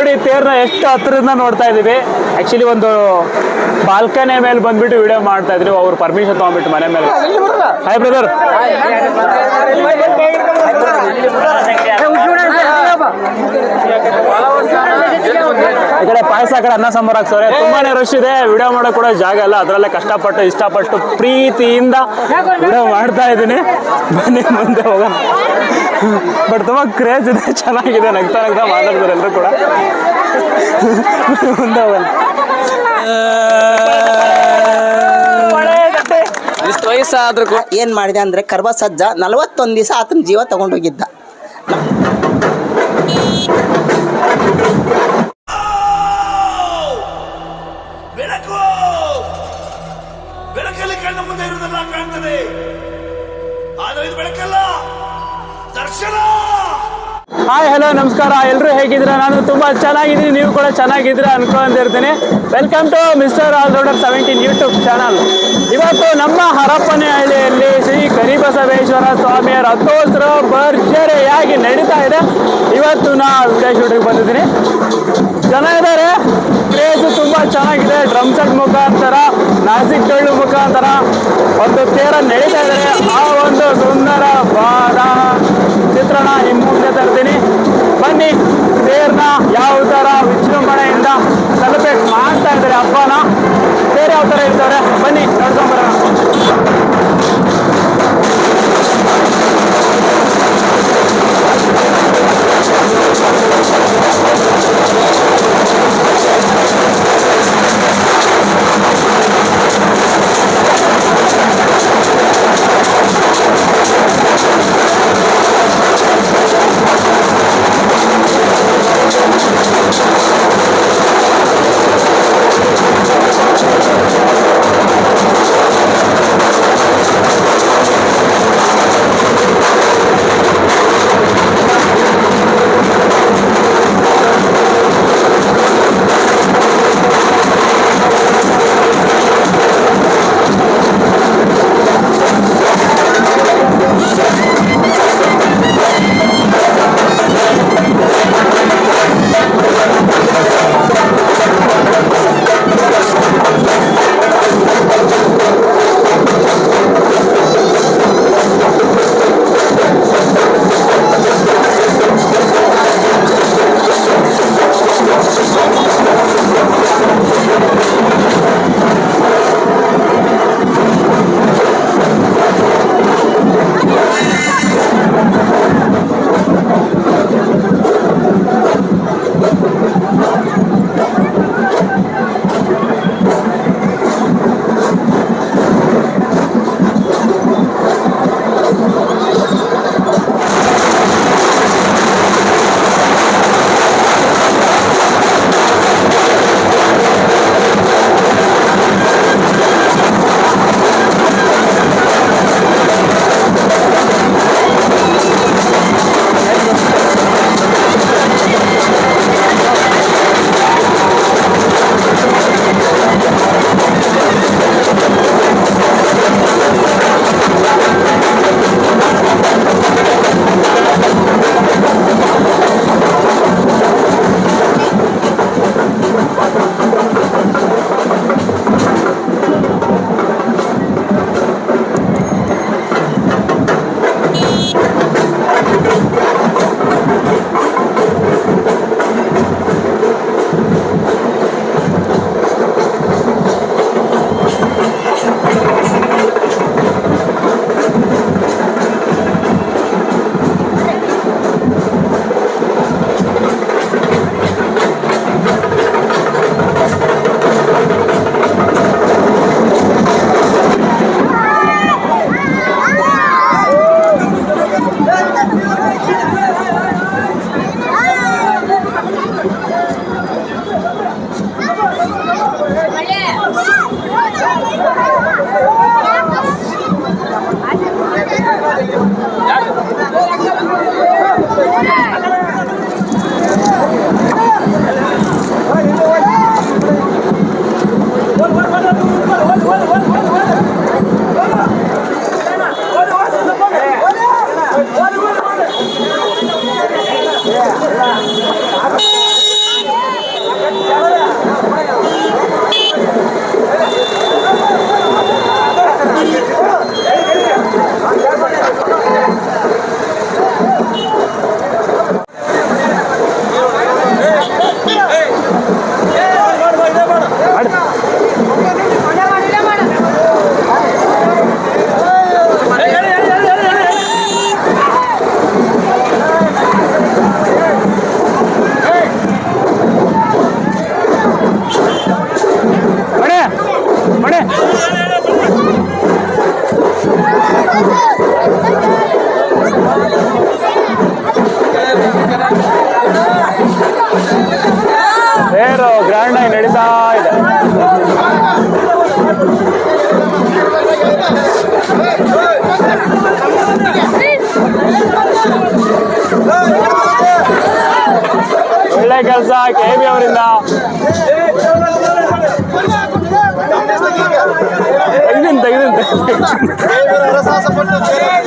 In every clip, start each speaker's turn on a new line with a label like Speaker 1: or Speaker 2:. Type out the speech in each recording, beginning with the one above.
Speaker 1: ನೋಡಿ ತೇರ್ನ ಎಷ್ಟು ಹತ್ರದಿಂದ ನೋಡ್ತಾ ಇದೀವಿ ಆಕ್ಚುಲಿ ಒಂದು ಬಾಲ್ಕನಿ ಮೇಲೆ ಬಂದ್ಬಿಟ್ಟು ವಿಡಿಯೋ ಮಾಡ್ತಾ ಇದ್ರು. ಅವ್ರು ಪರ್ಮಿಷನ್ ತಗೊಂಡ್ಬಿಟ್ಟು ಮನೆ ಮೇಲೆ. ಹಾಯ್ ಬ್ರದರ್ ಈ ಕಡೆ ಪಾಯಸ ಆ ಕಡೆ ಅನ್ನ ಸಾಂಬಾರ್ ಹಾಕ್ಸವ್ರೆ. ತುಂಬಾನೇ ರಶ್ ಇದೆ. ವಿಡಿಯೋ ಮಾಡೋ ಕೂಡ ಜಾಗ ಇಲ್ಲ. ಅದರಲ್ಲೇ ಕಷ್ಟಪಟ್ಟು ಇಷ್ಟಪಟ್ಟು ಪ್ರೀತಿಯಿಂದ ವಿಡಿಯೋ ಮಾಡ್ತಾ ಇದ್ದೀನಿ. ಬನ್ನಿ ಮುಂದೆ ಹೋಗೋಣ. ಬಟ್ ತುಂಬಾ ಕ್ರೇಜ್ ಇದೆ. ಚೆನ್ನಾಗಿದೆ. ನಗ್ತಾ ನಗ್ತಾ ಮಾತಾಡ್ತಾರೆ ಎಲ್ಲರೂ ಕೂಡ. ಮುಂದೆ ಹೋಗೋಣ.
Speaker 2: ಇಷ್ಟು ವಯಸ್ಸಾದ್ರೂ
Speaker 3: ಏನ್ ಮಾಡಿದೆ ಅಂದ್ರೆ ಕರ್ಬ ಸಜ್ಜ ನಲವತ್ತೊಂದು ದಿವಸ ಆತನ ಜೀವ ತಗೊಂಡೋಗಿದ್ದ.
Speaker 4: ಇದು ಬೆಳಕಲ್ಲ. ದರ್ಶನ!
Speaker 1: ಹಾಯ್, ಹಲೋ, ನಮಸ್ಕಾರ. ಎಲ್ಲರೂ ಹೇಗಿದ್ದೀರಾ? ನಾನು ತುಂಬಾ ಚೆನ್ನಾಗಿದ್ದೀನಿ. ನೀವು ಕೂಡ ಚೆನ್ನಾಗಿದ್ದೀರಾ ಅನ್ಕೊಂಡಿರ್ತೀನಿ welcome to mister allrounder seventeen YouTube channel ಇವತ್ತು ನಮ್ಮ ಹರಪನಹಳ್ಳಿಯಲ್ಲಿ ಶ್ರೀ ಕರಿಬಸವೇಶ್ವರ ಸ್ವಾಮಿಯ ರಥೋತ್ಸವ ಭರ್ಜರಿಯಾಗಿ ನಡೀತಾ ಇದೆ. ಇವತ್ತು ನಾ ವಿಡಿಯೋ ಶೂಟಿಗೆ ಬಂದಿದ್ದೀನಿ. ಜನ ಇದ್ದಾರೆ ಕ್ರೇಜ್ ತುಂಬ ಚೆನ್ನಾಗಿದೆ. ಡ್ರಮ್ ಸೆಟ್ ಮುಖಾಂತರ, ನಾಸಿಕ್ ಡೊಳ್ಳು ಮುಖಾಂತರ ಒಂದು ತೇರ ನಡೀತಾ ಇದ್ದಾರೆ ಆ ಒಂದು ಸುಂದರವಾದ ಚಿತ್ರಣ ನಿಮ್ಮ ಮುಂದೆ ತರ್ತೀನಿ. ಬನ್ನಿ, ತೇರ್ನ ಯಾವ ಥರ ವಿಜೃಂಭಣೆಯಿಂದ Thank you. ಏರು ಗ್ರ್ಯಾಂಡ್ ಆಗಿ ನಡೀತಾ ಇದೆ. ಒಳ್ಳೆ ಕೆಲಸ ಕೆ ಬಿ ಅವರಿಂದ. ஆசாசப்பட்டு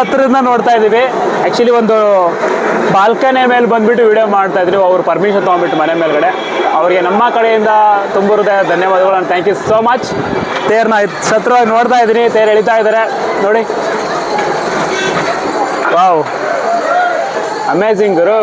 Speaker 1: ಹತ್ರದಿಂದ ನೋಡ್ತಾ ಇದೀವಿ ಆ್ಯಕ್ಚುಲಿ ಒಂದು ಬಾಲ್ಕನಿ ಮೇಲೆ ಬಂದ್ಬಿಟ್ಟು ವಿಡಿಯೋ ಮಾಡ್ತಾ ಇದ್ರು. ಅವ್ರು ಪರ್ಮಿಷನ್ ತೊಗೊಂಡ್ಬಿಟ್ಟು ಮನೆ ಮೇಲ್ಗಡೆ. ಅವರಿಗೆ ನಮ್ಮ ಕಡೆಯಿಂದ ತುಂಬ ಧನ್ಯವಾದಗಳು ಥ್ಯಾಂಕ್ ಯು ಸೋ ಮಚ್ ತೇರ್ನ ಸತ್ರವಾಗಿ ನೋಡ್ತಾ ಇದ್ದೀನಿ. ತೇರು ಎಳಿತಾ ಇದ್ದಾರೆ. ನೋಡಿ. ವಾವ್ ಅಮೇಝಿಂಗ್ ಗುರು.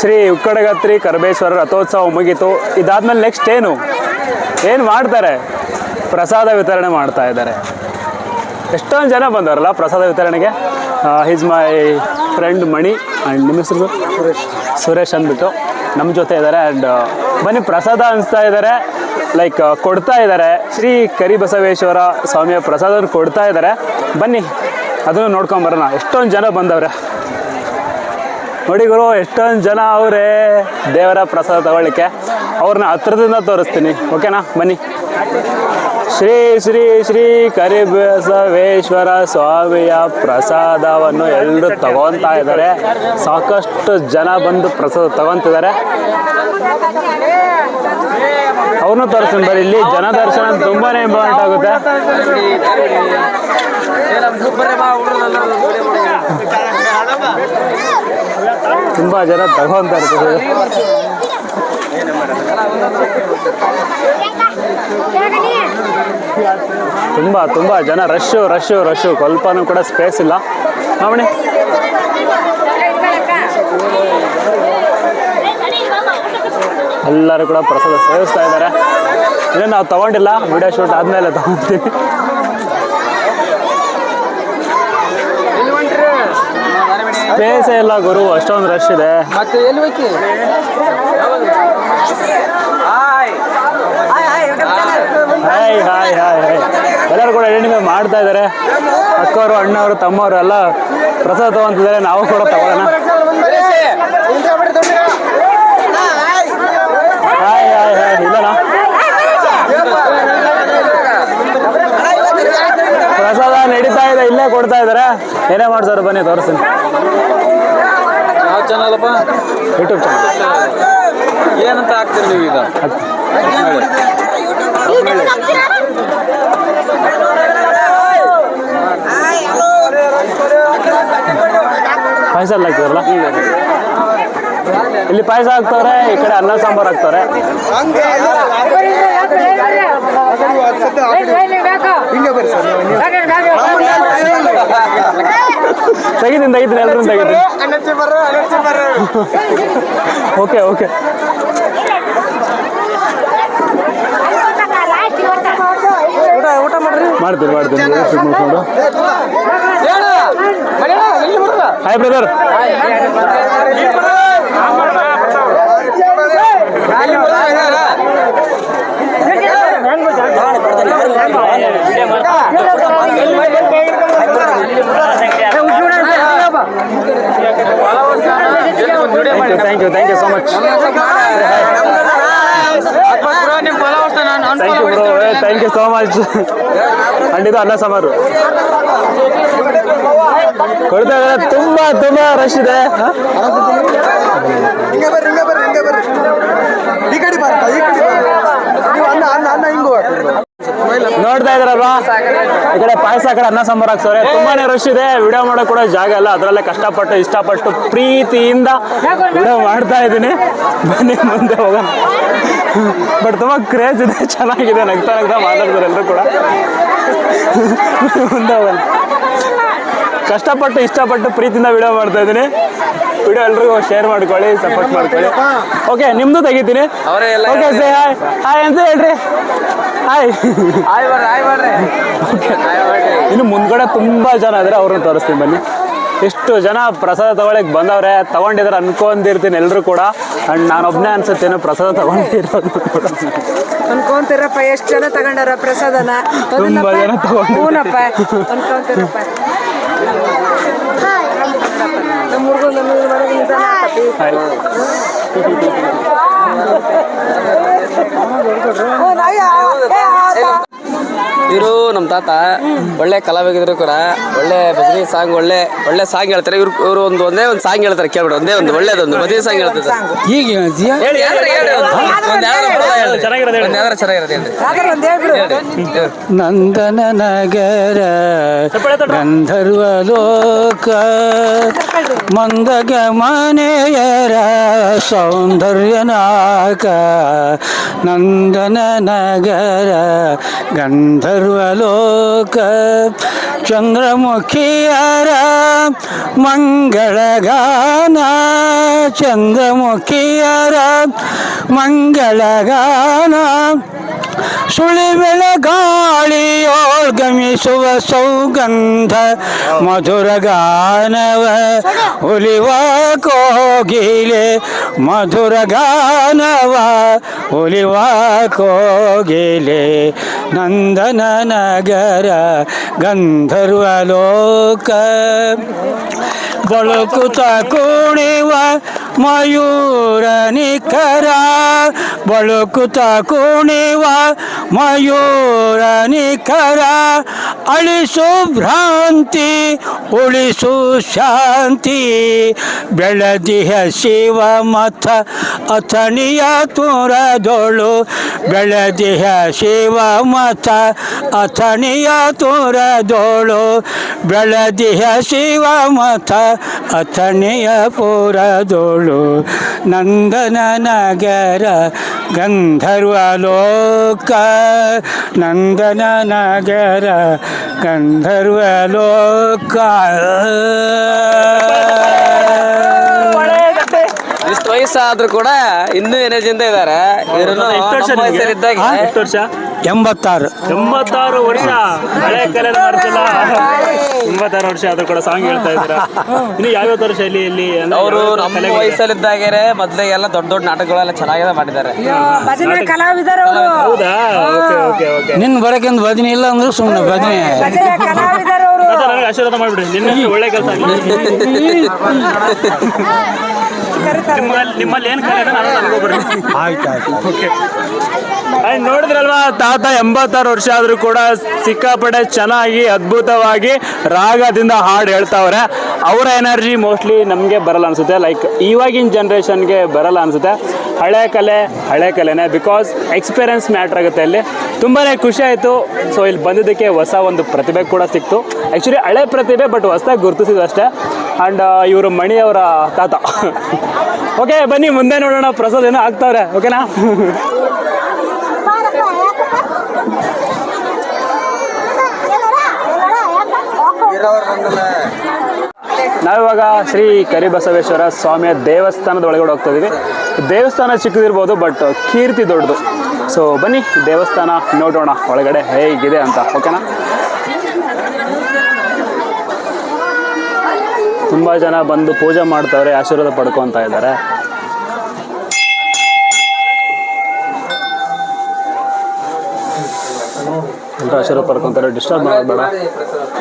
Speaker 1: ಶ್ರೀ ಉಕ್ಕಡಗತ್ರಿ ಕರಬೇಶ್ವರ ರಥೋತ್ಸವ ಮುಗೀತು. ಇದಾದ್ಮೇಲೆ ನೆಕ್ಸ್ಟ್ ಏನು? ಏನು ಮಾಡ್ತಾರೆ? ಪ್ರಸಾದ ವಿತರಣೆ ಮಾಡ್ತಾ ಇದ್ದಾರೆ. ಎಷ್ಟೊಂದು ಜನ ಬಂದವರಲ್ಲ ಪ್ರಸಾದ ವಿತರಣೆಗೆ? His my friend Mani and ನಿಮ್ಮ ಹೆಸರು ಸುರೇಶ್. ಸುರೇಶ್ ಅಂದ್ಬಿಟ್ಟು ನಮ್ಮ ಜೊತೆ ಇದ್ದಾರೆ ಆ್ಯಂಡ್ ಬನ್ನಿ ಪ್ರಸಾದ ಅನಿಸ್ತಾ ಇದ್ದಾರೆ. ಲೈಕ್ ಕೊಡ್ತಾ ಇದ್ದಾರೆ. ಶ್ರೀ ಕರಿಬಸವೇಶ್ವರ ಸ್ವಾಮಿಯ ಪ್ರಸಾದವನ್ನು ಕೊಡ್ತಾ ಇದ್ದಾರೆ. ಬನ್ನಿ ಅದನ್ನು ನೋಡ್ಕೊಂಬರೋಣ ಎಷ್ಟೊಂದು ಜನ ಬಂದವ್ರೆ. ನೋಡಿ ಎಷ್ಟೊಂದು ಜನ ಅವರೇ. ದೇವರ ಪ್ರಸಾದ ತಗೊಳ್ಳಿಕ್ಕೆ. ಅವ್ರನ್ನ ಹತ್ರದಿಂದ ತೋರಿಸ್ತೀನಿ. ಓಕೆನಾ? ಬನ್ನಿ. ಶ್ರೀ ಶ್ರೀ ಶ್ರೀ ಕರಿಬಸವೇಶ್ವರ ಸ್ವಾಮಿಯ ಪ್ರಸಾದವನ್ನು ಎಲ್ಲರೂ ತಗೊತಾ ಇದ್ದಾರೆ. ಸಾಕಷ್ಟು ಜನ ಬಂದು ಪ್ರಸಾದ ತಗೊಂತಿದ್ದಾರೆ ಅವ್ರನ್ನೂ ತೋರಿಸ್ತೀನಿ ಬರೀ ಇಲ್ಲಿ ಜನ ದರ್ಶನ ತುಂಬಾನೇ ಇಂಪಾರ್ಟೆಂಟ್ ಆಗುತ್ತೆ. ತುಂಬಾ ಜನ ತಗೊಂತ ತುಂಬಾ ತುಂಬ ಜನ ರಶ್ಶು ರಶ್ಶು ರಶ್ಶು ಸ್ವಲ್ಪನೂ ಕೂಡ ಸ್ಪೇಸ್ ಇಲ್ಲ. ಮಾಮಣಿ ಎಲ್ಲರೂ ಕೂಡ ಪ್ರಸಾದ ಸೇವಿಸ್ತಾ ಇದ್ದಾರೆ. ಇನ್ನೂ ನಾವು ತಗೊಂಡಿಲ್ಲ. ವಿಡಿಯೋ ಶೂಟ್ ಆದಮೇಲೆ ತಗೊಂತೀವಿ. ಸ್ಪೇಸೇ ಇಲ್ಲ ಗುರು ಅಷ್ಟೊಂದು ರಶ್ ಇದೆ.
Speaker 2: ಹೋಯ್ತಿ
Speaker 1: ಹಾಯ್ ಹಾಯ್ ಹಾಯ್ ಹಾಯ್ ಎಲ್ಲರೂ ಕೂಡ ಎಣ್ಣೆ ಮಾಡ್ತಾ ಇದ್ದಾರೆ. ಅಕ್ಕವರು ಅಣ್ಣವರು ತಮ್ಮವರು ಎಲ್ಲ ಪ್ರಸಾದ ತಗೊಂತಿದ್ದಾರೆ. ನಾವು ಕೂಡ ತಗೊಳ್ಳೋಣ ಹಾಯ್ ಹಾಯ್ ಹಾಯ್ ಇಲ್ಲಣ್ಣ? ಪ್ರಸಾದ ನಡೀತಾ ಇದೆ. ಇಲ್ಲೇ ಕೊಡ್ತಾ ಇದ್ದಾರೆ. ಏನೇ ಮಾಡ್ತಾರೆ ಬನ್ನಿ ತೋರಿಸ್ತೀನಿ.
Speaker 2: ಯಾವ ಚಾನಲ್ ಅಪ್ಪ?
Speaker 1: ಯೂಟ್ಯೂಬ್ ಚಾನಲ್
Speaker 2: ಏನಂತ ಹಾಕ್ತೀರಿ ನೀವು ಈಗ?
Speaker 1: ಪಾಯಸ ಎಲ್ಲ ಹಾಕ್ತಾರಲ್ಲ ಇಲ್ಲಿ ಪಾಯಸ ಹಾಕ್ತವ್ರೆ ಈ ಕಡೆ ಅನ್ನ ಸಾಂಬಾರು ಹಾಕ್ತವ್ರೆ. ತೆಗಿದಿಂದ ತೆಗಿತೀನಿ ಎಲ್ಲರೂ ತೆಗಿತೀನಿ. Okay okay. ಮಾಡ್ತೀನಿ ಮಾಡ್ತೀನಿ. ಶೂಟ್ ಮಾಡ್ಕೊಂಡು. Hi brother thank you thank you so much thank you bro thank you so much ಖಂಡಿತ ಅನ್ನ ಸಾಂಬಾರು. ಕೊಡ್ತಾ ತುಂಬಾ ತುಂಬಾ ರಶ್ ಇದೆ.
Speaker 5: ಈ ಕಡೆ ಬಾ ಈ ಕಡೆ ಬಾ ನೀವು ಅನ್ನ ಅನ್ನ ಅನ್ನ ಹಿಂಗು
Speaker 1: ನೋಡ್ತಾ ಇದ್ರಲ್ವಾ? ಈ ಕಡೆ ಪಾಯಸ ಕಡೆ ಅನ್ನ ಸಾಂಬಾರು ಹಾಕ್ಸವ್ರೆ. ತುಂಬಾನೇ ರಶ್ ಇದೆ. ವಿಡಿಯೋ ಮಾಡೋ ಕೂಡ ಜಾಗ ಇಲ್ಲ. ಅದರಲ್ಲೇ ಕಷ್ಟಪಟ್ಟು, ಇಷ್ಟಪಟ್ಟು ಪ್ರೀತಿಯಿಂದ ವಿಡಿಯೋ ಮಾಡ್ತಾ ಇದ್ದೀನಿ. ಬನ್ನಿ, ಮುಂದೆ ಹೋಗೋಣ. ಬಟ್ ತುಂಬಾ ಕ್ರೇಜ್ ಇದೆ. ಚೆನ್ನಾಗಿದೆ. ನಗ್ತಾ ನಗ್ತಾ ಮಾತಾಡ್ತಾರೆ ಎಲ್ಲರೂ ಕೂಡ. ಮುಂದೆ ಹೋಗೋಣ. ಕಷ್ಟಪಟ್ಟು ಇಷ್ಟಪಟ್ಟು ಪ್ರೀತಿಯಿಂದ ವಿಡಿಯೋ ಮಾಡ್ತಾ ಇದ್ದೀನಿ. ವಿಡಿಯೋ ಎಲ್ರಿಗೂ ಶೇರ್ ಮಾಡ್ಕೊಳ್ಳಿ ಸಪೋರ್ಟ್ ಮಾಡ್ಕೊಳ್ಳಿ. ಓಕೆ ನಿಮ್ದು ತೆಗಿತೀನಿ. ಓಕೆ ಸೇ ಹಾಯ್ ಹಾಯ್ ಅಂತ ಹೇಳ್ರಿ. ಹಾಯ್
Speaker 2: ಹಾಯ್ ಬರ್ರಿ ಆಯ್ ಬರ್ರಿ.
Speaker 1: ಇನ್ನು ಮುಂದ್ಗಡೆ ತುಂಬಾ ಜನ ಇದ್ರೆ ಅವ್ರನ್ನ ತೋರಿಸ್ತೀನಿ ಬನ್ನಿ. ಎಷ್ಟು ಜನ ಪ್ರಸಾದ ತಗೊಳಕ್ ಬಂದವ್ರೆ ತಗೊಂಡಿದ್ರೆ ಅನ್ಕೊಂಡಿರ್ತೀನಿ ಎಲ್ರು ಕೂಡ. ಅಂಡ್ ನಾನೊಬ್ನೇ ಅನ್ಸುತ್ತೇನೆ ಪ್ರಸಾದ ತಗೊಂಡಿರೋದು
Speaker 6: ಅನ್ಕೊಂತೀರಪ್ಪ ಎಷ್ಟು ಜನ ತಗೊಂಡಾರ ಪ್ರಸಾದನ?
Speaker 1: ತುಂಬಾ ಜನ
Speaker 6: ತಗೊಂಡಿರಪ್ಪ ಅನ್ಕೊಂತೀರಪ್ಪ. ನಮ್ಮ ಹುಡುಗ ನಮ್ಮ ಮನೆಗೆ ನಿಧಾನ ಆಗ್ತತಿ.
Speaker 2: ಇವರು ನಮ್ಮ ತಾತ ಒಳ್ಳೆ ಕಲಾವಿದರು ಕೂಡ ಒಳ್ಳೆ ಭಜನೆ ಸಾಂಗ್ ಒಳ್ಳೆ ಒಳ್ಳೆ ಸಾಂಗ್ ಹೇಳ್ತಾರೆ. ಇವ್ರು ಇವರು ಒಂದು ಒಂದೇ ಒಂದು ಸಾಂಗ್ ಹೇಳ್ತಾರೆ ಕೇಳ್ಬಿಡು ಒಂದೇ ಒಂದು ಒಳ್ಳೇದೊಂದು ಭಜನೆ ಸಾಂಗ್ ಹೇಳ್ತಾರೆ
Speaker 3: ಈಗ
Speaker 2: ಹೇಳಿ
Speaker 3: ನಂದನ ನಗರ ಗಂಧರ್ವ ಲೋಕ ಮಂದಗ ಮನೆಯರ ಸೌಂದರ್ಯ ನಾಕ ನಂದನ ನಗರ ಗಂಧರ್ವ ಲೋಕ ಚಂದ್ರಮುಖಿಯರ ಮಂಗಳಗಾನ ಚಂದ್ರಮುಖಿಯರ ಮಂಗಳಗಾನ. ಗಾಳಿಯೋಳ್ ಗಮಿಸುವ ಸೌಗಂಧ, ಮಧುರ ಗಾನವ ಉಲಿವ ಕೋಗಿಲೆ, ಮಧುರ ಗಾನವ ಉಲಿವ ಕೋಗಿಲೆ. ನಂದನ ನಗರ ಗಂಧರ್ವ ಲೋಕ. ಬಳುಕುತ ಕುಣಿವ ಮಯೂರ ನಿಖರ, ಬಳುಕುತ ಕುಣಿವ ಮಯೂರ ನಿಖರ, ಅಳಿಸು ಭ್ರಾಂತಿ, ಉಳಿಸು ಶಾಂತಿ, ಬೆಳದಿಹ ಶಿವ ಮಥ, ಅಥಣಿಯ ತುರದೊಳು, ಬೆಳದಿಹ ಶಿವ ಮಥ, ಅಥಣಿಯ ತುರದೊಳು, ಬೆಳದಿಹ ಶಿವ ಮಥ, ಅಥಣಿಯ ಪುರದೊಳು ನಂದನ ನಗರ ಗಂಧರ್ವ ಲೋಕ. ನಂದನ ನಗರ ಗಂಧರ್ವ ಲೋಕ.
Speaker 2: ವಯಸ್ಸಾದ್ರೂ ಕೂಡ ಇನ್ನೂ ಎನರ್ಜಿಯಿಂದ ಇದ್ದಾರೆ. ಇವರು
Speaker 1: ಎಷ್ಟು ವರ್ಷ
Speaker 2: ನಮ್ಮ
Speaker 1: ನಿಮ್ಗೆ?
Speaker 2: ವಯಸ್ಸಲ್ಲಿದ್ದಾಗ
Speaker 1: ಹಾ, ಎಷ್ಟು ವರ್ಷ?
Speaker 3: ಎಂಬತ್ತಾರು.
Speaker 1: ಎಂಬತ್ತಾರು ವರ್ಷ. ಹಳೆ ಕಲೆ ಮಾಡ್ತಿಲ್ಲ. ಎಂಬತ್ತಾರು ವರ್ಷ ಆದ್ರೂ ಕೂಡ ಸಾಂಗ್ ಹೇಳ್ತಾ ಇದ್ದೀರಾ? ಇನ್ನು ಯಾವ್ಯಾವ ವರ್ಷ ಇಲ್ಲಿ ಇಲ್ಲಿ ಅಂದ್ರೆ
Speaker 2: ಅವರು
Speaker 1: ಯಾವ್ಯಾವ
Speaker 2: ನಮ್ಮ
Speaker 1: ಕಲೆಗಳಿದೆ?
Speaker 2: ಮೊದಲೇ ಮೊದಲಿಗೆಲ್ಲ ದೊಡ್ಡ ದೊಡ್ಡ ನಾಟಕಗಳೆಲ್ಲ ಚೆನ್ನಾಗಿದೆ ಮಾಡಿದ್ದಾರೆ.
Speaker 6: ಭಜನೆ ಕಲಾವಿದರು ಅವರು.
Speaker 1: ಹೌದಾ? Okay okay okay.
Speaker 3: ಭಜನೆ ಇಲ್ಲ ಅಂದ್ರೆ ಸುಮ್ಮನೆ ಭಜನೆ.
Speaker 6: ಭಜನೆ ಕಲಾವಿದರು ಅವರು.
Speaker 1: ನನಗೆ ಆಶೀರ್ವಾದ ಮಾಡ್ಬಿಡಿ ನಿನ್ನ ಒಳ್ಳೆ ಕೆಲಸ ನಿಮ್ಮಲ್ಲಿ ನಿಮ್ಮಲ್ಲಿ ಏನು ನಾನು ಓಕೆ ನೋಡಿದ್ರಲ್ವಾ ತಾತ ಎಂಬತ್ತಾರು ವರ್ಷ ಆದ್ರೂ ಕೂಡ ಸಿಕ್ಕಾಪಡೆ ಚೆನ್ನಾಗಿ ಅದ್ಭುತವಾಗಿ ರಾಗದಿಂದ ಹಾಡು ಹೇಳ್ತಾವ್ರೆ. ಅವರ ಎನರ್ಜಿ ಮೋಸ್ಟ್ಲಿ ನಮಗೆ ಬರಲ್ಲ ಅನ್ಸುತ್ತೆ. ಲೈಕ್ ಇವಾಗಿನ ಜನ್ರೇಷನ್ಗೆ ಬರಲ್ಲ ಅನ್ಸುತ್ತೆ. ಹಳೆ ಕಲೆ ಹಳೆ ಕಲೆನೇ. ಬಿಕಾಸ್ ಎಕ್ಸ್ಪೀರಿಯನ್ಸ್ ಮ್ಯಾಟ್ರ್ ಆಗುತ್ತೆ ಅಲ್ಲಿ ತುಂಬಾ ಖುಷಿ ಆಯಿತು. ಸೊ ಇಲ್ಲಿ ಬಂದಿದ್ದಕ್ಕೆ ಹೊಸ ಒಂದು ಪ್ರತಿಭೆ ಕೂಡ ಸಿಕ್ತು. ಆ್ಯಕ್ಚುಲಿ ಹಳೆ ಪ್ರತಿಭೆ ಬಟ್ ಹೊಸದಾಗಿ ಗುರುತಿಸಿದ್ದು ಅಷ್ಟೇ. ಆ್ಯಂಡ್ ಇವರು ಮಣಿಯವರ ತಾತ. ಓಕೆ ಬನ್ನಿ, ಮುಂದೆ ನೋಡೋಣ, ಪ್ರಸಾದ್ ಏನೋ ಆಗ್ತಾವ್ರೆ ಓಕೆನಾ ನಾವಿವಾಗ ಶ್ರೀ ಕರಿಬಸವೇಶ್ವರ ಸ್ವಾಮಿಯ ದೇವಸ್ಥಾನದ ಒಳಗಡೆ ಹೋಗ್ತಾ ಇದೀವಿ. ದೇವಸ್ಥಾನ ಚಿಕ್ಕದಿರ್ಬೋದು ಬಟ್ ಕೀರ್ತಿ ದೊಡ್ಡದು. ಸೊ ಬನ್ನಿ, ದೇವಸ್ಥಾನ ನೋಡೋಣ, ಒಳಗಡೆ ಹೇಗಿದೆ ಅಂತ ಓಕೆನಾ ತುಂಬ ಜನ ಬಂದು ಪೂಜೆ ಮಾಡ್ತಾವ್ರೆ ಆಶೀರ್ವಾದ ಪಡ್ಕೊಂತ ಇದ್ದಾರೆ. ಎಲ್ಲರೂ ಆಶೀರ್ವಾದ ಪಡ್ಕೊಂತಾರೆ ಡಿಸ್ಟರ್ಬ್ ಮಾಡಬೇಡ. ಬೇಡ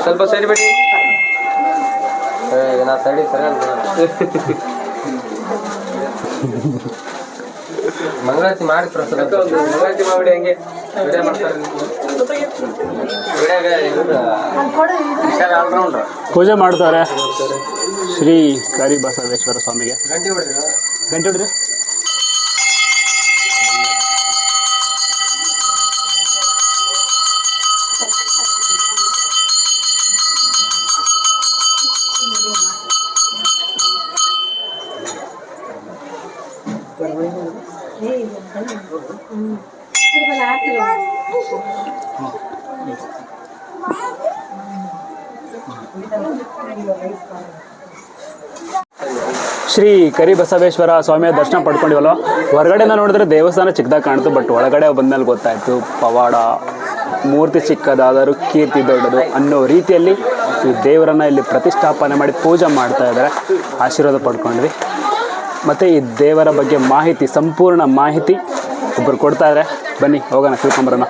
Speaker 2: ಸ್ವಲ್ಪ ಸರಿ ಬಿಡಿ. ತಡಿ ಸರಿ ಮಂಗಳಾರತಿ ಮಾಡಿ ಪ್ರಸಾದ. ಮಂಗಳಾರತಿ ಮಾಡಿ ಹಂಗೆ. ವಿಡಿಯೋ ಮಾಡ್ತಾರೆ. ಆಲ್ರೌಂಡ್ರ್
Speaker 1: ಪೂಜೆ ಮಾಡ್ತಾರೆ. ಶ್ರೀ ಕರಿಬಸವೇಶ್ವರ ಸ್ವಾಮಿಗೆ.
Speaker 2: ಗಂಟೆ ಹೊಡ್ರಿ
Speaker 1: ಗಂಟೆ ಹೊಡ್ರಿ ಶ್ರೀ ಕರಿಬಸವೇಶ್ವರ ಸ್ವಾಮಿಯ ದರ್ಶನ ಪಡ್ಕೊಂಡಿವಲ್ವ? ಹೊರಗಡೆಯಿಂದ ನೋಡಿದ್ರೆ ದೇವಸ್ಥಾನ ಚಿಕ್ಕದಾಗ ಕಾಣ್ತು ಬಟ್ ಒಳಗಡೆ ಬಂದ್ಮೇಲೆ ಗೊತ್ತಾಯ್ತು, ಪವಾಡ, ಮೂರ್ತಿ ಚಿಕ್ಕದಾದರೂ ಕೀರ್ತಿ ದೊಡ್ಡದು ಅನ್ನೋ ರೀತಿಯಲ್ಲಿ ಈ ದೇವರನ್ನ ಇಲ್ಲಿ ಪ್ರತಿಷ್ಠಾಪನೆ ಮಾಡಿ ಪೂಜೆ ಮಾಡ್ತಾ ಇದ್ದಾರೆ. ಆಶೀರ್ವಾದ ಪಡ್ಕೊಂಡ್ವಿ. ಮತ್ತು ಈ ದೇವರ ಬಗ್ಗೆ ಮಾಹಿತಿ, ಸಂಪೂರ್ಣ ಮಾಹಿತಿ ಒಬ್ಬರು ಕೊಡ್ತಾ ಇದ್ದಾರೆ. ಬನ್ನಿ, ಹೋಗೋಣ, ತಿಳ್ಕೊಂಬರೋಣ.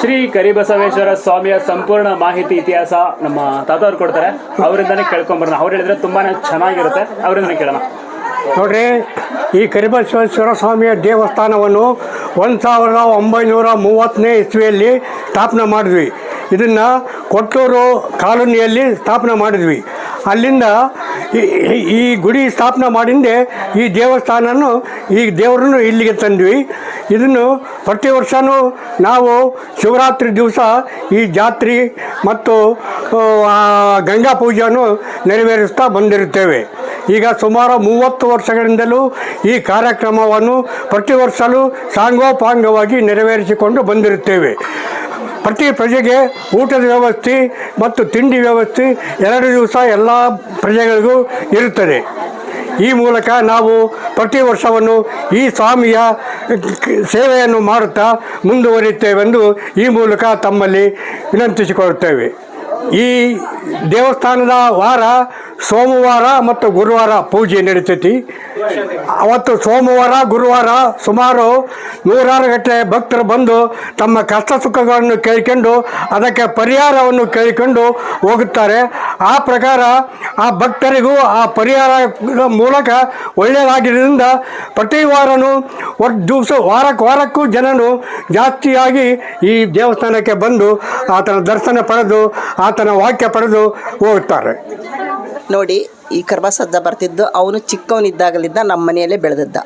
Speaker 1: ಶ್ರೀ ಕರಿಬಸವೇಶ್ವರ ಸ್ವಾಮಿಯ ಸಂಪೂರ್ಣ ಮಾಹಿತಿ ಇತಿಹಾಸ ನಮ್ಮ ತಾತವ್ರು ಕೊಡ್ತಾರೆ. ಅವರಿಂದನೇ ಕೇಳ್ಕೊಂಬರೋಣ ಅವ್ರು ಹೇಳಿದ್ರೆ ತುಂಬಾನೇ ಚೆನ್ನಾಗಿರುತ್ತೆ. ಅವರಿಂದನೇ ಕೇಳೋಣ.
Speaker 7: ನೋಡ್ರಿ, ಈ ಕರಿಬಸವೇಶ್ವರ ಸ್ವಾಮಿಯ ದೇವಸ್ಥಾನವನ್ನು ಒಂದು ಸಾವಿರದ ಒಂಬೈನೂರ ಮೂವತ್ತನೇ ಇಸ್ವಿಯಲ್ಲಿ ಸ್ಥಾಪನೆ ಮಾಡಿದ್ವಿ. ಇದನ್ನು ಕೊಟ್ಟೂರು ಕಾಲೋನಿಯಲ್ಲಿ ಸ್ಥಾಪನೆ ಮಾಡಿದ್ವಿ. ಅಲ್ಲಿಂದ ಈ- ಗುಡಿ ಸ್ಥಾಪನೆ ಮಾಡಿಂದೆ ಈ ದೇವಸ್ಥಾನನು ಈ ದೇವರನ್ನು ಇಲ್ಲಿಗೆ ತಂದ್ವಿ. ಇದನ್ನು ಪ್ರತಿ ವರ್ಷವೂ ನಾವು ಶಿವರಾತ್ರಿ ದಿವಸ ಈ ಜಾತ್ರೆ ಮತ್ತು ಗಂಗಾ ಪೂಜೆಯನ್ನು ನೆರವೇರಿಸ್ತಾ ಬಂದಿರುತ್ತೇವೆ. ಈಗ ಸುಮಾರು ಮೂವತ್ತು ವರ್ಷಗಳಿಂದಲೂ ಈ ಕಾರ್ಯಕ್ರಮವನ್ನು ಪ್ರತಿ ವರ್ಷವೂ ಸಾಂಗೋಪಾಂಗವಾಗಿ ನೆರವೇರಿಸಿಕೊಂಡು ಬಂದಿರುತ್ತೇವೆ. ಪ್ರತಿ ಪ್ರಜೆಗೆ ಊಟದ ವ್ಯವಸ್ಥೆ ಮತ್ತು ತಿಂಡಿ ವ್ಯವಸ್ಥೆ ಎರಡು ದಿವಸ ಎಲ್ಲ ಪ್ರಜೆಗಳಿಗೂ ಇರುತ್ತದೆ. ಈ ಮೂಲಕ ನಾವು ಪ್ರತಿ ವರ್ಷವನ್ನು ಈ ಸ್ವಾಮಿಯ ಸೇವೆಯನ್ನು ಮಾಡುತ್ತಾ ಮುಂದುವರಿಯುತ್ತೇವೆಂದು ಈ ಮೂಲಕ ತಮ್ಮಲ್ಲಿ ವಿನಂತಿಸಿಕೊಳ್ಳುತ್ತೇವೆ. ಈ ದೇವಸ್ಥಾನದ ವಾರ ಸೋಮವಾರ ಮತ್ತು ಗುರುವಾರ ಪೂಜೆ ನಡೀತೈತಿ. ಅವತ್ತು ಸೋಮವಾರ, ಗುರುವಾರ ಸುಮಾರು ನೂರಾರು ಗಟ್ಟಲೆ ಭಕ್ತರು ಬಂದು ತಮ್ಮ ಕಷ್ಟ ಸುಖಗಳನ್ನು ಕೇಳಿಕೊಂಡು ಅದಕ್ಕೆ ಪರಿಹಾರವನ್ನು ಕೇಳಿಕೊಂಡು ಹೋಗುತ್ತಾರೆ. ಆ ಪ್ರಕಾರ ಆ ಭಕ್ತರಿಗೂ ಆ ಪರಿಹಾರ ಮೂಲಕ ಒಳ್ಳೆಯದಾಗಿರೋದ್ರಿಂದ ಪ್ರತಿ ವಾರನೂ ದಿವಸ ವಾರಕ್ಕೆ ವಾರಕ್ಕೂ ಜನನು ಜಾಸ್ತಿಯಾಗಿ ಈ ದೇವಸ್ಥಾನಕ್ಕೆ ಬಂದು ಆತನ ದರ್ಶನ ಪಡೆದು, ಆತನ ವಾಕ್ಯ ಪಡೆದು ಹೋಗುತ್ತಾರೆ.
Speaker 8: ನೋಡಿ, ಈ ಕರ್ಮಸಜ್ಜ ಬರ್ತಿದ್ದು ಅವನು ಚಿಕ್ಕವನಿದ್ದಾಗಲಿದ್ದ ನಮ್ಮ ಮನೆಯಲ್ಲೇ ಬೆಳೆದಿದ್ದ.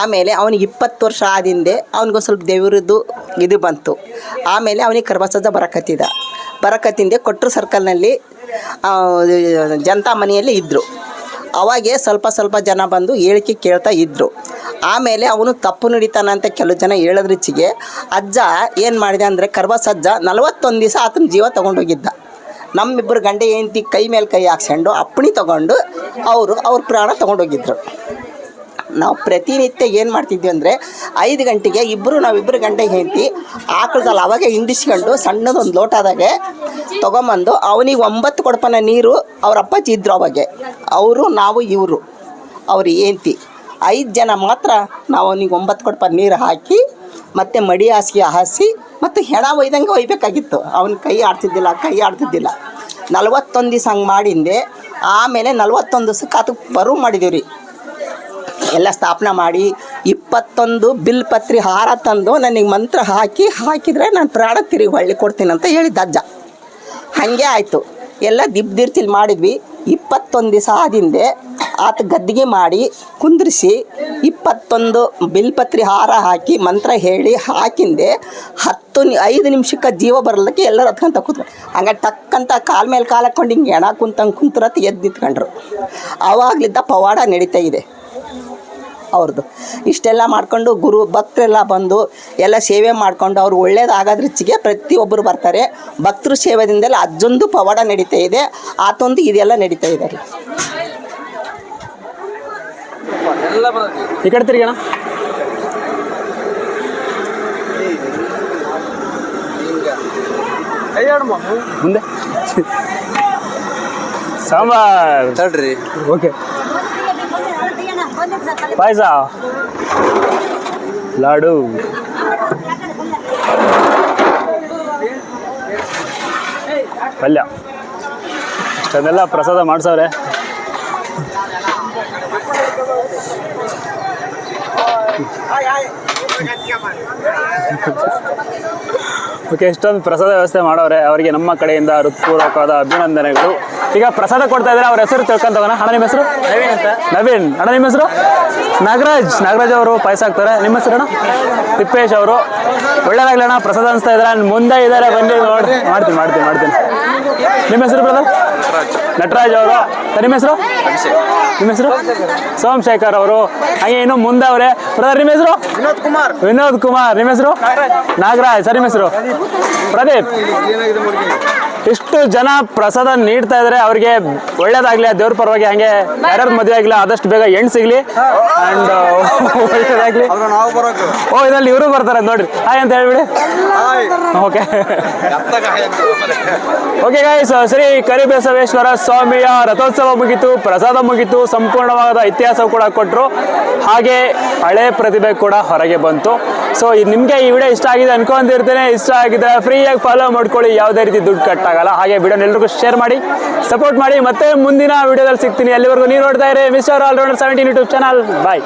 Speaker 8: ಆಮೇಲೆ ಅವನಿಗೆ ಇಪ್ಪತ್ತು ವರ್ಷ ಆದ ಹಿಂದೆ ಅವನಿಗೊಂದು ಸ್ವಲ್ಪ ದೇವರದ್ದು ಇದು ಬಂತು. ಆಮೇಲೆ ಅವನಿಗೆ ಕರ್ಮಸಜ್ಜ ಬರಕತ್ತಿದ. ಬರಕತ್ತಿಂದೆ ಕೊಟ್ಟರು ಸರ್ಕಲ್ನಲ್ಲಿ ಜನತಾ ಮನೆಯಲ್ಲಿ ಇದ್ದರು ಅವಾಗೆ ಸ್ವಲ್ಪ ಸ್ವಲ್ಪ ಜನ ಬಂದು ಹೇಳಿಕೆ ಕೇಳ್ತಾ ಇದ್ದರು ಆಮೇಲೆ ಅವನು ತಪ್ಪು ನಡೀತಾನಂತ ಕೆಲವು ಜನ ಹೇಳೋದ್ರಿಚಿಗೆ ಅಜ್ಜ ಏನು ಮಾಡಿದೆ ಅಂದರೆ ಕರ್ಬಸಜ್ಜ ನಲವತ್ತೊಂದು ದಿವಸ ಆತನ ಜೀವ ತೊಗೊಂಡೋಗಿದ್ದ. ನಮ್ಮಿಬ್ಬರು ಗಂಡ ಹೆಂಡತಿ ಕೈ ಮೇಲೆ ಕೈ ಹಾಕ್ಸ್ಕೊಂಡು ಅಪ್ಪಣಿ ತೊಗೊಂಡು ಅವರು ಅವ್ರ ಪ್ರಾಣ ತೊಗೊಂಡೋಗಿದ್ರು. ನಾವು ಪ್ರತಿನಿತ್ಯ ಏನು ಮಾಡ್ತಿದ್ವಿ ಅಂದರೆ ಐದು ಗಂಟೆಗೆ ಇಬ್ಬರು ನಾವಿಬ್ಬರು ಗಂಟೆ ಹೆಂಡತಿ ಆಕಳದಲ್ಲಿ ಅವಾಗ ಹಿಂಡಿಸ್ಕೊಂಡು ಸಣ್ಣದೊಂದು ಲೋಟದಾಗೆ ತೊಗೊಂಬಂದು ಅವನಿಗೆ ಒಂಬತ್ತು ಕೊಡಪನ ನೀರು ಅವ್ರ ಅಪ್ಪಾಜಿ ಇದ್ರು ಅವಾಗೆ. ಅವರು, ನಾವು, ಇವರು. ಅವ್ರ ಹೆಂಡ್ತಿ. ಐದು ಜನ ಮಾತ್ರ ನಾವು ಅವನಿಗೆ ಒಂಬತ್ತು ಕೊಡಪ ನೀರು ಹಾಕಿ ಮತ್ತು ಮಡಿ ಹಾಸಿಗೆ ಹಾಸಿ ಮತ್ತು ಹೆಣ ಒಯ್ದಂಗೆ ಒಯ್ಬೇಕಾಗಿತ್ತು. ಅವನ ಕೈ ಆಡ್ತಿದ್ದಿಲ್ಲ ಕೈ ಆಡ್ತಿದ್ದಿಲ್ಲ. ನಲ್ವತ್ತೊಂದು ದಿವಸ ಹಂಗೆ ಮಾಡಿಂದೆ. ಆಮೇಲೆ ನಲ್ವತ್ತೊಂದು ದಿವ್ಸಕ್ಕೆ ಅದಕ್ಕೆ ಬರು ಮಾಡಿದೀವಿ ರೀ ಎಲ್ಲ ಸ್ಥಾಪನೆ ಮಾಡಿ ಇಪ್ಪತ್ತೊಂದು ಬಿಲ್ ಪತ್ರಿ ಹಾರ ತಂದು ನನಗೆ ಮಂತ್ರ ಹಾಕಿ, ಹಾಕಿದರೆ ನಾನು ಪ್ರಾಣ ತಿರುಗಿ ಹೊಳ್ಳಿ ಕೊಡ್ತೀನಿ ಅಂತ ಹೇಳಿದ್ದ ಅಜ್ಜ. ಹಾಗೆ ಆಯಿತು. ಎಲ್ಲ ದಿಬ್ಬ ದಿರ್ತಿಲ್ ಮಾಡಿದ್ವಿ. ಇಪ್ಪತ್ತೊಂದು ದಿವಸ ಆದಿಂದೆ ಆತ ಗದ್ದಿಗೆ ಮಾಡಿ ಕುಂದ್ರಿಸಿ ಇಪ್ಪತ್ತೊಂದು ಬಿಲ್ಪತ್ರಿ ಹಾರ ಹಾಕಿ ಮಂತ್ರ ಹೇಳಿ ಹಾಕಿಂದೆ ಹತ್ತು ಐದು ನಿಮಿಷಕ್ಕೆ ಜೀವ ಬರಲಿಕ್ಕೆ ಎಲ್ಲರೂ ಹತ್ಕೊಂತ ಕೂತ್ರು. ಹಂಗೆ ಟಕ್ಕಂತ ಕಾಲ ಮೇಲೆ ಕಾಲು ಹಾಕ್ಕೊಂಡು ಹಿಂಗೆ ಎಣ ಕುಂತಂಗೆ ಕುಂತ್ರತ್ ಎದ್ದು ನಿಂತ್ಕೊಂಡ್ರು. ಆವಾಗಲಿದ್ದ ಪವಾಡ ನಡೀತಾ ಇದೆ. ಅವ್ರದ್ದು. ಇಷ್ಟೆಲ್ಲ ಮಾಡ್ಕೊಂಡು ಗುರು ಭಕ್ತರೆಲ್ಲ ಬಂದು ಎಲ್ಲ ಸೇವೆ ಮಾಡ್ಕೊಂಡು ಅವ್ರು ಒಳ್ಳೇದಾಗೋದ್ರಿಚ್ಚಿಗೆ ಪ್ರತಿಯೊಬ್ಬರು ಬರ್ತಾರೆ. ಭಕ್ತರು ಸೇವೆದಿಂದಲೇ ಅದೊಂದು ಪವಾಡ ನಡೀತಾ ಇದೆ. ಆತೊಂದು ಇದೆಲ್ಲ ನಡೀತಾ ಇದೆ ರೀ.
Speaker 1: ಈ ಕಡೆ ತಿರ್ಗೋಣ ಮುಂದೆ. ಸಾಂಬಾರ್.
Speaker 5: ತಡ್ರಿ.
Speaker 7: ಓಕೆ.
Speaker 1: ಪಾಯಸ? ಲಾಡು. ಪಲ್ಯ. ಅಷ್ಟನ್ನೆಲ್ಲ ಪ್ರಸಾದ ಮಾಡ್ಸವ್ರೆ. ಓಕೆ, ಇಷ್ಟೊಂದು ಪ್ರಸಾದ ವ್ಯವಸ್ಥೆ ಮಾಡವ್ರೆ ಅವರಿಗೆ ನಮ್ಮ ಕಡೆಯಿಂದ ಹೃತ್ಪೂರ್ವಕವಾದ ಅಭಿನಂದನೆಗಳು. ಈಗ ಪ್ರಸಾದ ಕೊಡ್ತಾ ಇದ್ದಾರೆ ಅವ್ರ ಹೆಸರು ತಿಳ್ಕೊಂತ ಹಣ ನಿಮ್ಮ ಹೆಸರು? ನವೀನ್ ಅಂತ. ನವೀನ್. ಅಣ್ಣ ನಿಮ್ಮ ಹೆಸರು? ನಾಗರಾಜ್. ನಾಗರಾಜ್ ಅವರು ಪಾಯಸ ಹಾಕ್ತಾರೆ. ನಿಮ್ಮ ಹೆಸರು ಅಣ್ಣ? ತಿಪ್ಪೇಶ್ ಅವರು. ಒಳ್ಳೇದಾಗ್ಲಿ ಅಣ್ಣ ಪ್ರಸಾದ ಅನಿಸ್ತಾ ಇದ್ದಾರೆ ಮುಂದೆ ಇದ್ದಾರೆ ಬನ್ನಿ ನೋಡಿ ಮಾಡ್ತೀನಿ ಮಾಡ್ತೀನಿ ಮಾಡ್ತೀನಿ. ನಿಮ್ಮ ಹೆಸರು ಬ್ರದರ್ ನಟರಾಜ್. ಅವರು. ನಿಮ್ಮ ಹೆಸರು? ನಿಮ್ಮ ಹೆಸರು? ಸೋಮಶೇಖರ್ ಅವರು. ಹಾಗೆ ಇನ್ನು ಮುಂದೆ ಅವರೇ. ಬ್ರದರ್ ನಿಮ್ಮ ಹೆಸರು?
Speaker 5: ವಿನೋದ್ ಕುಮಾರ್.
Speaker 1: ವಿನೋದ್ ಕುಮಾರ್. ನಿಮ್ಮ ಹೆಸರು? ನಾಗರಾಜ್. ಸರ್ ನಿಮ್ಮ ಹೆಸರು? ಪ್ರದೀಪ್. ಇಷ್ಟು ಜನ ಪ್ರಸಾದ ನೀಡ್ತಾ ಇದ್ರೆ ಅವ್ರಿಗೆ ಒಳ್ಳೇದಾಗ್ಲಿ ಆ ದೇವ್ರ ಪರವಾಗಿ ಹಂಗೆ ಯಾರ್ಯಾರು ಮದುವೆ ಆಗಿಲ್ಲ ಆದಷ್ಟು ಬೇಗ ಹೆಣ್ ಸಿಗ್ಲಿ ಅಂಡ್ ಒಳ್ಳೇದಾಗ್ಲಿ ಓ ಇದ್ರಲ್ಲಿ ಇವರು ಬರ್ತಾರೆ ನೋಡ್ರಿ ಹಾಯ್ ಅಂತ ಹೇಳ್ಬಿಡಿ okay okay guys Shri Karibasaveshwara ಸ್ವಾಮಿಯ ರಥೋತ್ಸವ ಮುಗೀತು ಪ್ರಸಾದ ಮುಗೀತು ಸಂಪೂರ್ಣವಾದ ಇತಿಹಾಸ ಕೂಡ ಕೊಟ್ಟರು ಹಾಗೆ ಹಳೆ ಪ್ರತಿಭೆ ಕೂಡ ಹೊರಗೆ ಬಂತು ಸೊ ನಿಮಗೆ ಈ ವಿಡಿಯೋ ಇಷ್ಟ ಆಗಿದೆ ಅನ್ಕೊಂಡಿರ್ತೇನೆ ಇಷ್ಟ ಆಗಿದ್ರೆ ಫ್ರೀಯಾಗಿ ಫಾಲೋ ಮಾಡ್ಕೊಳ್ಳಿ ಯಾವುದೇ ರೀತಿ ದುಡ್ಡು ಕಟ್ಟಾಗಲ್ಲ ಹಾಗೆ ವಿಡಿಯೋನ ಎಲ್ರಿಗೂ ಶೇರ್ ಮಾಡಿ ಸಪೋರ್ಟ್ ಮಾಡಿ. ಮತ್ತೆ ಮುಂದಿನ ವಿಡಿಯೋದಲ್ಲಿ ಸಿಗ್ತೀನಿ. ಅಲ್ಲಿವರೆಗೂ ನೀವು ನೋಡ್ತಾ ಇರಿ mister allrounder seventeen YouTube channel bye